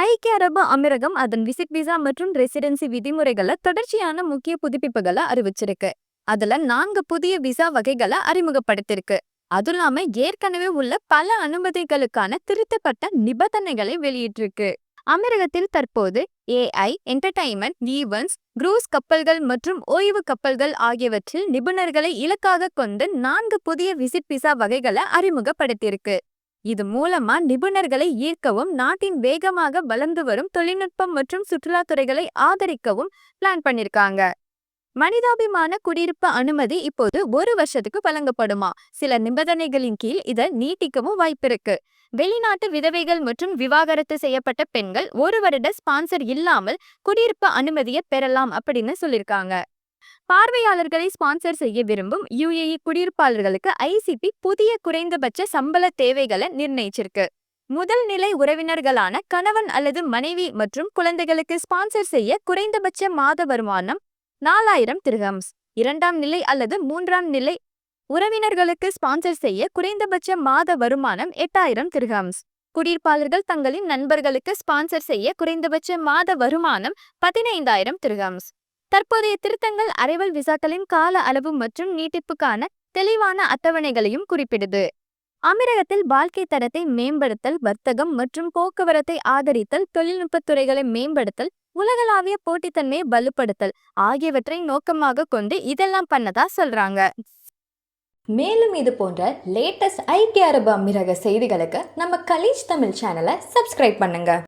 ஐக்கிய அரபு அமீரகம் அதன் விசிட் விசா மற்றும் ரெசிடென்சி விதிமுறைகளை தொடர்ச்சியான முக்கிய புதுப்பிப்புகளை அறிவிச்சிருக்கு. அதுல நான்கு புதிய விசா வகைகளை அறிமுகப்படுத்திருக்கு. அதுவும் இல்லாம ஏற்கனவே உள்ள பல அனுமதிகளுக்கான திருத்தப்பட்ட நிபந்தனைகளை வெளியிட்டிருக்கு. அமீரகத்தில் தற்போது ஏஐ என்டர்டைன்மெண்ட் ஈவென்ட்ஸ் குரூஸ் கப்பல்கள் மற்றும் ஓய்வு கப்பல்கள் ஆகியவற்றில் நிபுணர்களை இலக்காக கொண்டு நான்கு புதிய விசிட் விசா வகைகளை அறிமுகப்படுத்தியிருக்கு. இது மூலமா நிபுணர்களை ஈர்க்கவும் நாட்டின் வேகமாக வளர்ந்து வரும் தொழில்நுட்பம் மற்றும் சுற்றுலாத்துறைகளை ஆதரிக்கவும் பிளான் பண்ணிருக்காங்க. மனிதாபிமான குடியிருப்பு அனுமதி இப்போது ஒரு வருஷத்துக்கு வழங்கப்படுமா? சில நிபந்தனைகளின் கீழ் இதை நீட்டிக்கவும் வாய்ப்பிருக்கு. வெளிநாட்டு விதவைகள் மற்றும் விவாகரத்து செய்யப்பட்ட பெண்கள் ஒரு வருட ஸ்பான்சர் இல்லாமல் குடியிருப்பு அனுமதியை பெறலாம் அப்படின்னு சொல்லியிருக்காங்க பார்வையாளர்களை ஸ்பான்சர் செய்ய விரும்பும் யுஏஇ குடியிருப்பாளர்களுக்கு ஐசிபி புதிய குறைந்தபட்ச சம்பள தேவைகளை நிர்ணயிச்சிருக்கு. முதல் நிலை உறவினர்களான கணவன் அல்லது மனைவி மற்றும் குழந்தைகளுக்கு ஸ்பான்சர் செய்ய குறைந்தபட்ச மாத வருமானம் நாலாயிரம் திருகம்ஸ் இரண்டாம் நிலை அல்லது மூன்றாம் நிலை உறவினர்களுக்கு ஸ்பான்சர் செய்ய குறைந்தபட்ச மாத வருமானம் எட்டாயிரம் திருகம்ஸ் குடியிருப்பாளர்கள் தங்களின் நண்பர்களுக்கு ஸ்பான்சர் செய்ய குறைந்தபட்ச மாத வருமானம் பதினைந்தாயிரம் திருகம்ஸ் தற்போதைய திருத்தங்கள் அரைவல் விசாக்களின் கால அளவு மற்றும் நீட்டிப்புக்கான தெளிவான அட்டவணைகளையும் குறிப்பிடுது. அமீரகத்தில் வாழ்க்கை தரத்தை மேம்படுத்தல் வர்த்தகம் மற்றும் போக்குவரத்தை ஆதரித்தல் தொழில்நுட்பத் துறைகளை மேம்படுத்தல் உலகளாவிய போட்டித்தன்மையை வலுப்படுத்தல் ஆகியவற்றை நோக்கமாக கொண்டு இதெல்லாம் பண்ணதா சொல்றாங்க. மேலும் இது போன்ற லேட்டஸ்ட் ஐக்கிய அரபு அமீரக செய்திகளுக்கு நம்ம கலீஜ் தமிழ் சேனலை சப்ஸ்கிரைப் பண்ணுங்க.